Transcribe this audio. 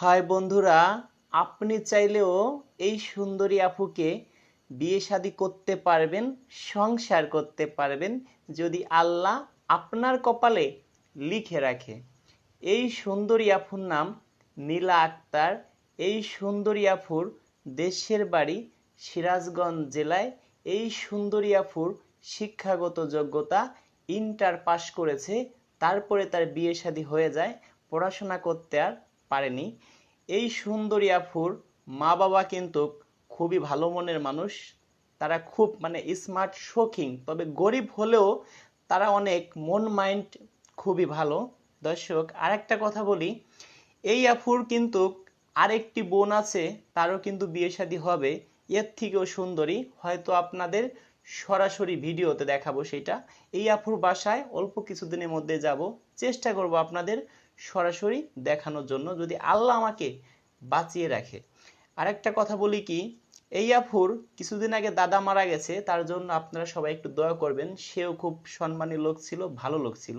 হয় বন্ধুরা, আপনি চাইলেও এই সুন্দরী আপুকে বিয়ে শাদী করতে পারবেন, সংসার করতে পারবেন, যদি আল্লাহ আপনার কপালে লিখে রাখে। এই সুন্দরী আফুর নাম নীলা আক্তার। এই সুন্দরী আফুর দেশের বাড়ি সিরাজগঞ্জ জেলায়। এই সুন্দরী আফুর শিক্ষাগত যোগ্যতা ইন্টার পাশ করেছে, তারপরে তার বিয়ে শাদী হয়ে যায়, পড়াশোনা করতে আর পারেনি। এই সুন্দরী আফুর মা বাবা কিন্তু খুবই ভালো মনের মানুষ। তারা খুব মানে স্মার্ট শৌখিন তবে গরিব হলেও তারা অনেক মন মাইন্ড খুবই ভালো। দর্শক, আরেকটা কথা বলি, এই আফুর কিন্তু আরেকটি বোন আছে, তারও কিন্তু বিয়ে শাদী হবে। এর থেকেও সুন্দরী, হয়তো আপনাদের সরাসরি ভিডিওতে দেখাবো সেটা। এই আফুর বাসায় অল্প কিছুদিনের মধ্যে যাব। চেষ্টা করব আপনাদের সরাসরি দেখানোর জন্য যদি আল্লাহ আমাকে বাঁচিয়ে রাখে। আরেকটা কথা বলি কি, এই আফুর কিছুদিন আগে দাদা মারা গেছে, তার জন্য আপনারা সবাই একটু দয়া করবেন। সেও খুব সম্মানী লোক ছিল, ভালো লোক ছিল।